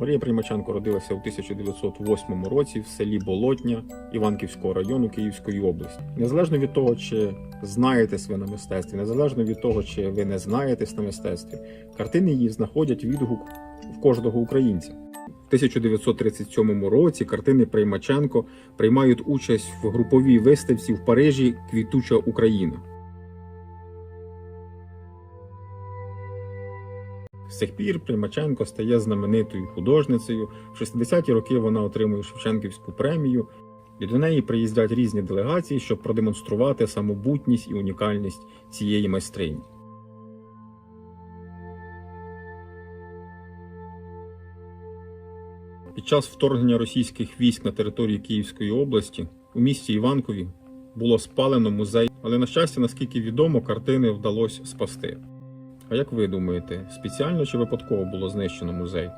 Марія Примаченко родилася у 1908 році в селі Болотня Іванківського району Київської області. Незалежно від того, чи знаєтесь ви на мистецтві, незалежно від того, чи ви не знаєтесь на мистецтві, картини її знаходять відгук в кожного українця. В 1937 році картини Приймаченко приймають участь в груповій виставці в Парижі Квітуча Україна. З цих пір Примаченко стає знаменитою художницею. В 60-ті роки вона отримує Шевченківську премію, і до неї приїздять різні делегації, щоб продемонструвати самобутність і унікальність цієї майстрині. Під час вторгнення російських військ на територію Київської області у місті Іванкові було спалено музей, але на щастя, наскільки відомо, картини вдалося спасти. А як ви думаєте, спеціально чи випадково було знищено музей?